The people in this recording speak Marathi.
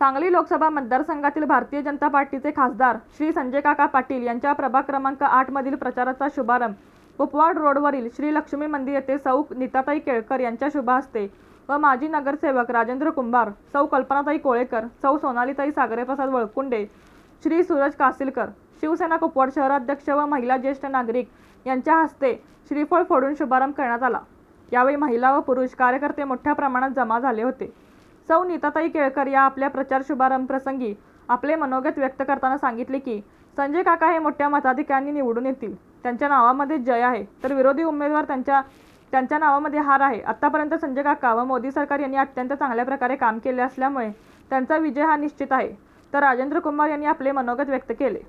सांगली लोकसभा मतदारसंघातील भारतीय जनता पार्टीचे खासदार श्री संजय काका पाटील यांच्या प्रभाग क्रमांक आठ मधील प्रचाराचा शुभारंभ. कुपवाड रोडवरील श्री लक्ष्मी मंदिर येथे सौ नीताताई केळकर यांच्या शुभहस्ते व माजी नगरसेवक राजेंद्र कुंभार सौ कल्पनाताई कोळेकर सौ सोनालीताई सागरेप्रसाद वळकुंडे श्री सूरज कासिलकर शिवसेना कुपवाड शहराध्यक्ष व महिला ज्येष्ठ नागरिक यांच्या हस्ते श्रीफळ फोडून शुभारंभ करण्यात आला. यावेळी महिला व पुरुष कार्यकर्ते मोठ्या प्रमाणात जमा झाले होते. सौ नीताताई केळकर या आपल्या प्रचार शुभारंभ प्रसंगी आपले मनोगत व्यक्त करताना सांगितले की संजय काका हे मोठ्या मताधिक्यांनी निवडून येतील. त्यांच्या नावामध्ये जय आहे. तर विरोधी उमेदवार त्यांच्या त्यांच्या नावामध्ये हार आहे. आत्तापर्यंत संजय काका व मोदी सरकार यांनी अत्यंत चांगल्या प्रकारे काम केले असल्यामुळे त्यांचा विजय हा निश्चित आहे. तर राजेंद्र कुमार यांनी आपले मनोगत व्यक्त केले.